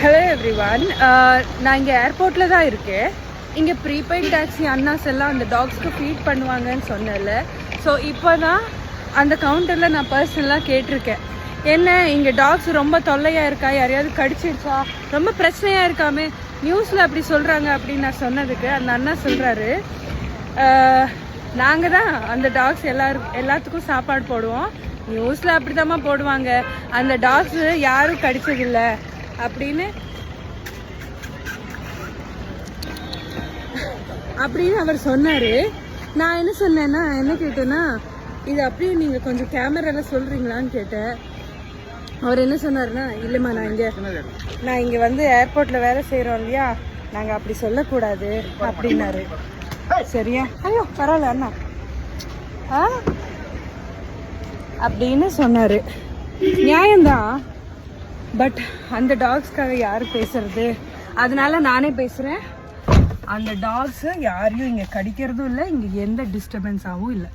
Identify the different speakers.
Speaker 1: Hello every one நான் இங்கே ஏர்போர்ட்டில் தான் இருக்கேன். இங்கே ப்ரீபெய்ட் டாக்ஸி அண்ணாஸ் எல்லாம் அந்த டாக்ஸ்க்கு ஃபீட் பண்ணுவாங்கன்னு சொன்னல ஸோ இப்போ தான் அந்த கவுண்டரில் நான் பர்சனலாக கேட்டிருக்கேன். என்ன இங்கே டாக்ஸ் ரொம்ப தொல்லையாக இருக்கா? யாரையாவது கடிச்சிருச்சா? ரொம்ப பிரச்சனையாக இருக்காமே. நியூஸில் அப்படி சொல்கிறாங்க அப்படின்னு நான் சொன்னதுக்கு அந்த அண்ணா சொல்கிறாரு uh, நாங்கள் தான் அந்த டாக்ஸ் எல்லாரும் எல்லாத்துக்கும் சாப்பாடு போடுவோம். நியூஸில் அப்படிதாம்மா போடுவாங்க. அந்த டாக்ஸ் யாரும் கடிச்சதில்ல. அப்படின்னு அப்படின்னு அவர் சொன்னார். நான் என்ன சொன்னேன்னா என்ன கேட்டேன்னா இது அப்படியே நீங்கள் கொஞ்சம் கேமரால சொல்கிறீங்களான்னு கேட்டேன். அவர் என்ன சொன்னார்னா இல்லைம்மா நான் இங்கே நான் இங்கே வந்து ஏர்போர்ட்டில் வேலை செய்கிறோம் இல்லையா? நாங்கள் அப்படி சொல்லக்கூடாது அப்படின்னாரு. சரியா? ஐயோ பரவாயில்ல அண்ணா. ஆ? அப்படின்னு சொன்னார். நியாயம்தான். பட் அந்த டாக்ஸ்க்காக யார் பேசுறது? அதனால நானே பேசுகிறேன் அந்த டாக்ஸை யாரையும் இங்கே கடிக்கிறதும் இல்லை இங்கே எந்த டிஸ்டர்பன்ஸாகவும் இல்லை.